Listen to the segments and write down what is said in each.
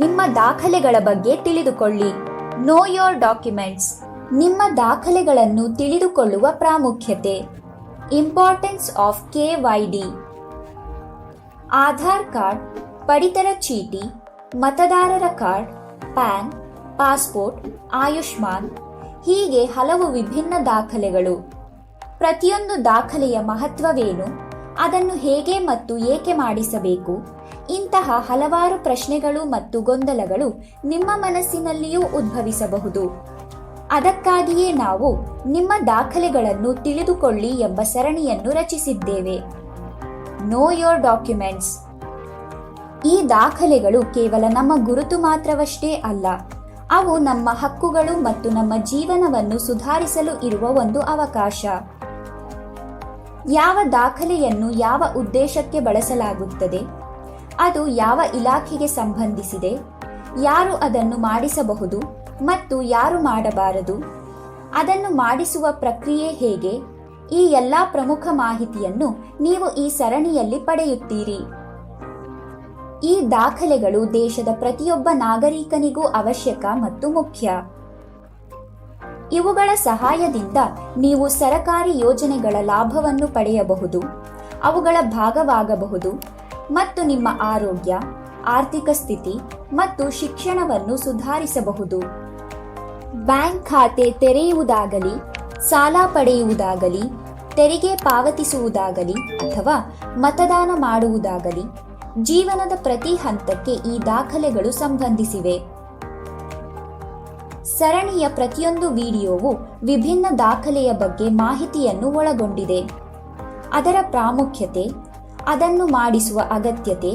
ನಿಮ್ಮ ದಾಖಲೆಗಳ ಬಗ್ಗೆ ತಿಳಿದುಕೊಳ್ಳಿ. ನೋ ಯೋರ್ ಡಾಕ್ಯುಮೆಂಟ್ಸ್ ನಿಮ್ಮ ದಾಖಲೆಗಳನ್ನು ತಿಳಿದುಕೊಳ್ಳುವ ಪ್ರಾಮುಖ್ಯತೆ. Importance of K Y D Aadhaar card ಪಡಿತರ ಚೀಟಿ, ಮತದಾರರ ಕಾರ್ಡ್ ಪ್ಯಾನ್ ಪಾಸ್ಪೋರ್ಟ್ ಆಯುಷ್ಮಾನ್. ಹೀಗೆ ಹಲವು ವಿಭಿನ್ನ ದಾಖಲೆಗಳು. ಪ್ರತಿಯೊಂದು ದಾಖಲೆಯ ಮಹತ್ವವೇನು, ಅದನ್ನು ಹೇಗೆ ಮತ್ತು ಏಕೆ ಮಾಡಿಸಬೇಕು ಇಂತಹ ಹಲವಾರು ಪ್ರಶ್ನೆಗಳು ಮತ್ತು ಗೊಂದಲಗಳು ನಿಮ್ಮ ಮನಸ್ಸಿನಲ್ಲಿಯೂ ಉದ್ಭವಿಸಬಹುದು. ಅದಕ್ಕಾಗಿಯೇ ನಾವು ನಿಮ್ಮ ದಾಖಲೆಗಳನ್ನು ತಿಳಿದುಕೊಳ್ಳಿ ಎಂಬ ಸರಣಿಯನ್ನು ರಚಿಸಿದ್ದೇವೆ. ನೋ ಯೋರ್ ಡಾಕ್ಯುಮೆಂಟ್ಸ್ ಈ ದಾಖಲೆಗಳು ಕೇವಲ ನಮ್ಮ ಗುರುತು ಮಾತ್ರವಷ್ಟೇ ಅಲ್ಲ, ಅವು ನಮ್ಮ ಹಕ್ಕುಗಳು ಮತ್ತು ನಮ್ಮ ಜೀವನವನ್ನು ಸುಧಾರಿಸಲು ಇರುವ ಒಂದು ಅವಕಾಶ. ಯಾವ ದಾಖಲೆಯನ್ನು ಯಾವ ಉದ್ದೇಶಕ್ಕೆ ಬಳಸಲಾಗುತ್ತದೆ? ಅದು ಯಾವ ಇಲಾಖೆಗೆ ಸಂಬಂಧಿಸಿದೆ? ಯಾರು ಅದನ್ನು ಮಾಡಿಸಬಹುದು ಮತ್ತು ಯಾರು ಮಾಡಬಾರದು? ಅದನ್ನು ಮಾಡಿಸುವ ಪ್ರಕ್ರಿಯೆ ಹೇಗೆ? ಈ ಎಲ್ಲ ಪ್ರಮುಖ ಮಾಹಿತಿಯನ್ನು ನೀವು ಈ ಸರಣಿಯಲ್ಲಿ ಪಡೆಯುತ್ತೀರಿ. ಈ ದಾಖಲೆಗಳು ದೇಶದ ಪ್ರತಿಯೊಬ್ಬ ನಾಗರಿಕನಿಗೂ ಅವಶ್ಯಕ ಮತ್ತು ಮುಖ್ಯ. ಇವುಗಳ ಸಹಾಯದಿಂದ ನೀವು ಸರಕಾರಿ ಯೋಜನೆಗಳ ಲಾಭವನ್ನು ಪಡೆಯಬಹುದು. ಅವುಗಳ ಭಾಗವಾಗಬಹುದು. ಮತ್ತು ನಿಮ್ಮ ಆರೋಗ್ಯ, ಆರ್ಥಿಕ ಸ್ಥಿತಿ ಮತ್ತು ಶಿಕ್ಷಣವನ್ನು ಸುಧಾರಿಸಬಹುದು. ಬ್ಯಾಂಕ್ ಖಾತೆ ತೆರೆಯುವುದಾಗಲಿ, ಸಾಲ ಪಡೆಯುವುದಾಗಲಿ, ತೆರಿಗೆ ಪಾವತಿಸುವುದಾಗಲಿ ಅಥವಾ ಮತದಾನ ಮಾಡುವುದಾಗಲಿ, ಜೀವನದ ಪ್ರತಿ ಹಂತಕ್ಕೆ ಈ ದಾಖಲೆಗಳು ಸಂಬಂಧಿಸಿವೆ. ಸರಣಿಯ ಪ್ರತಿಯೊಂದು ವಿಡಿಯೋವು ವಿಭಿನ್ನ ದಾಖಲೆಯ ಬಗ್ಗೆ ಮಾಹಿತಿಯನ್ನು ಒಳಗೊಂಡಿದೆ. ಅದರ ಪ್ರಾಮುಖ್ಯತೆ ಅದನ್ನು ಮಾಡಿಸುವ ಅಗತ್ಯತೆ,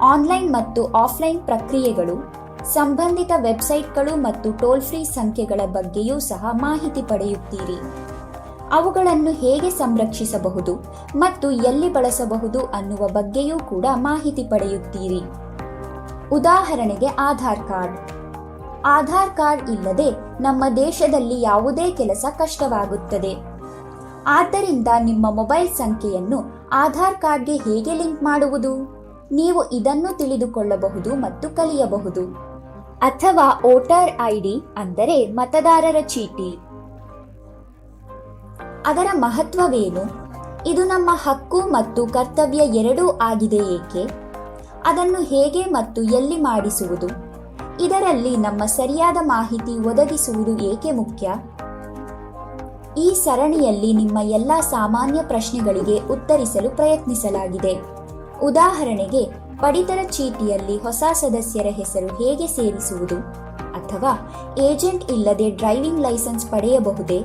ಆನ್ಲೈನ್ ಮತ್ತು ಆಫ್ಲೈನ್ ಪ್ರಕ್ರಿಯೆಗಳು, ಸಂಬಂಧಿತ ವೆಬ್ಸೈಟ್ಗಳು ಮತ್ತು ಟೋಲ್ ಫ್ರೀ ಸಂಖ್ಯೆಗಳ ಬಗ್ಗೆಯೂ ಸಹ ಮಾಹಿತಿ ಪಡೆಯುತ್ತೀರಿ. ಅವುಗಳನ್ನು ಹೇಗೆ ಸಂರಕ್ಷಿಸಬಹುದು ಮತ್ತು ಎಲ್ಲಿ ಬಳಸಬಹುದು ಅನ್ನುವ ಬಗ್ಗೆಯೂ ಕೂಡ ಮಾಹಿತಿ ಪಡೆಯುತ್ತೀರಿ. ಉದಾಹರಣೆಗೆ ಆಧಾರ್ ಕಾರ್ಡ್. ಆಧಾರ್ ಕಾರ್ಡ್ ಇಲ್ಲದೆ ನಮ್ಮ ದೇಶದಲ್ಲಿ ಯಾವುದೇ ಕೆಲಸ ಕಷ್ಟವಾಗುತ್ತದೆ. ಆದ್ದರಿಂದ ನಿಮ್ಮ ಮೊಬೈಲ್ ಸಂಖ್ಯೆಯನ್ನು ಆಧಾರ್ ಕಾರ್ಡ್ಗೆ ಹೇಗೆ ಲಿಂಕ್ ಮಾಡುವುದು? ನೀವು ಇದನ್ನು ತಿಳಿದುಕೊಳ್ಳಬಹುದು ಮತ್ತು ಕಲಿಯಬಹುದು. ಅಥವಾ ವೋಟರ್ ಐಡಿ ಅಂದರೆ ಮತದಾರರ ಚೀಟಿ. ಅದರ ಮಹತ್ವವೇನು? ಇದು ನಮ್ಮ ಹಕ್ಕು ಮತ್ತು ಕರ್ತವ್ಯ ಎರಡೂ ಆಗಿದೆ ಏಕೆ? ಅದನ್ನು ಹೇಗೆ ಮತ್ತು ಎಲ್ಲಿ ಮಾಡಿಸುವುದು? ಇದರಲ್ಲಿ ನಮ್ಮ ಸರಿಯಾದ ಮಾಹಿತಿ ಒದಗಿಸುವುದು ಏಕೆ ಮುಖ್ಯ? ಈ ಸರಣಿಯಲ್ಲಿ ನಿಮ್ಮ ಎಲ್ಲ ಸಾಮಾನ್ಯ ಪ್ರಶ್ನೆಗಳಿಗೆ ಉತ್ತರಿಸಲು ಪ್ರಯತ್ನಿಸಲಾಗಿದೆ. ಉದಾಹರಣೆಗೆ, ಪಡಿತರ ಚೀಟಿಯಲ್ಲಿ ಹೊಸ ಸದಸ್ಯರ ಹೆಸರು ಹೇಗೆ ಸೇರಿಸುವುದು? ಅಥವಾ, ಏಜೆಂಟ್ ಇಲ್ಲದೆ ಡ್ರೈವಿಂಗ್ ಲೈಸೆನ್ಸ್ ಪಡೆಯಬಹುದೇ?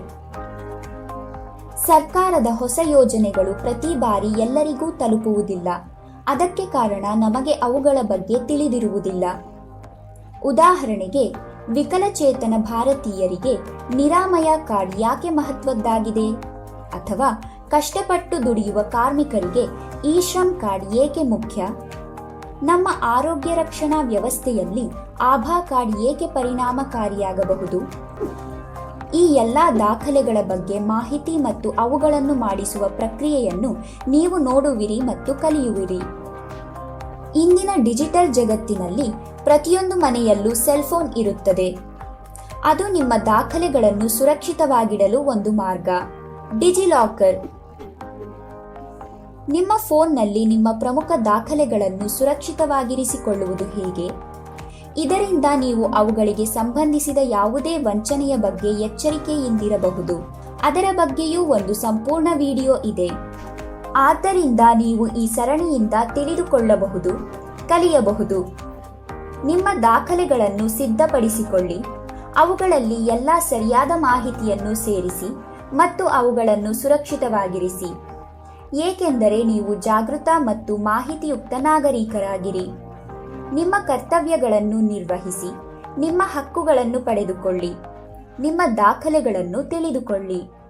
ಸರ್ಕಾರದ ಹೊಸ ಯೋಜನೆಗಳು ಪ್ರತಿ ಬಾರಿ ಎಲ್ಲರಿಗೂ ತಲುಪುವುದಿಲ್ಲ. ಅದಕ್ಕೆ ಕಾರಣ ನಮಗೆ ಅವುಗಳ ಬಗ್ಗೆ ತಿಳಿದಿರುವುದಿಲ್ಲ. ಉದಾಹರಣೆಗೆ ವಿಕಲಚೇತನ ಭಾರತೀಯರಿಗೆ ನಿರಾಮಯ ಕಾರ್ಡ್ ಯಾಕೆ ಮಹತ್ವದ್ದಾಗಿದೆ? ಅಥವಾ ಕಷ್ಟಪಟ್ಟು ದುಡಿಯುವ ಕಾರ್ಮಿಕರಿಗೆ ಈ ಶ್ರಮ್ ಕಾರ್ಡ್ ಏಕೆ ಮುಖ್ಯ? ನಮ್ಮ ಆರೋಗ್ಯ ರಕ್ಷಣಾ ವ್ಯವಸ್ಥೆಯಲ್ಲಿ ಆಭಾ ಕಾರ್ಡ್ ಏಕೆ ಪರಿಣಾಮಕಾರಿಯಾಗಬಹುದು? ಈ ಎಲ್ಲ ದಾಖಲೆಗಳ ಬಗ್ಗೆ ಮಾಹಿತಿ ಮತ್ತು ಅವುಗಳನ್ನು ಮಾಡಿಸುವ ಪ್ರಕ್ರಿಯೆಯನ್ನು ನೀವು ನೋಡುವಿರಿ ಮತ್ತು ಕಲಿಯುವಿರಿ. ಇಂದಿನ ಡಿಜಿಟಲ್ ಜಗತ್ತಿನಲ್ಲಿ ಪ್ರತಿಯೊಂದು ಮನೆಯಲ್ಲೂ ಸೆಲ್ಫೋನ್ ಇರುತ್ತದೆ. ಅದು ನಿಮ್ಮ ದಾಖಲೆಗಳನ್ನು ಸುರಕ್ಷಿತವಾಗಿಡಲು ಒಂದು ಮಾರ್ಗ. ಡಿಜಿಲಾಕರ್ ನಿಮ್ಮ ಫೋನ್ನಲ್ಲಿ ನಿಮ್ಮ ಪ್ರಮುಖ ದಾಖಲೆಗಳನ್ನು ಸುರಕ್ಷಿತವಾಗಿರಿಸಿಕೊಳ್ಳುವುದು ಹೇಗೆ? ಇದರಿಂದ ನೀವು ಅವುಗಳಿಗೆ ಸಂಬಂಧಿಸಿದ ಯಾವುದೇ ವಂಚನೆಯ ಬಗ್ಗೆ ಎಚ್ಚರಿಕೆಯಿಂದಿರಬಹುದು. ಅದರ ಬಗ್ಗೆಯೂ ಒಂದು ಸಂಪೂರ್ಣ ವಿಡಿಯೋ ಇದೆ. ಆದ್ದರಿಂದ ನೀವು ಈ ಸರಣಿಯಿಂದ ತಿಳಿದುಕೊಳ್ಳಬಹುದು, ಕಲಿಯಬಹುದು. ನಿಮ್ಮ ದಾಖಲೆಗಳನ್ನು ಸಿದ್ಧಪಡಿಸಿಕೊಳ್ಳಿ. ಅವುಗಳಲ್ಲಿ ಎಲ್ಲ ಸರಿಯಾದ ಮಾಹಿತಿಯನ್ನು ಸೇರಿಸಿ ಮತ್ತು ಅವುಗಳನ್ನು ಸುರಕ್ಷಿತವಾಗಿರಿಸಿ. ಏಕೆಂದರೆ ನೀವು ಜಾಗೃತ ಮತ್ತು ಮಾಹಿತಿಯುಕ್ತ ನಾಗರಿಕರಾಗಿರಿ. ನಿಮ್ಮ ಕರ್ತವ್ಯಗಳನ್ನು ನಿರ್ವಹಿಸಿ, ನಿಮ್ಮ ಹಕ್ಕುಗಳನ್ನು ಪಡೆದುಕೊಳ್ಳಿ. ನಿಮ್ಮ ದಾಖಲೆಗಳನ್ನು ತಿಳಿದುಕೊಳ್ಳಿ.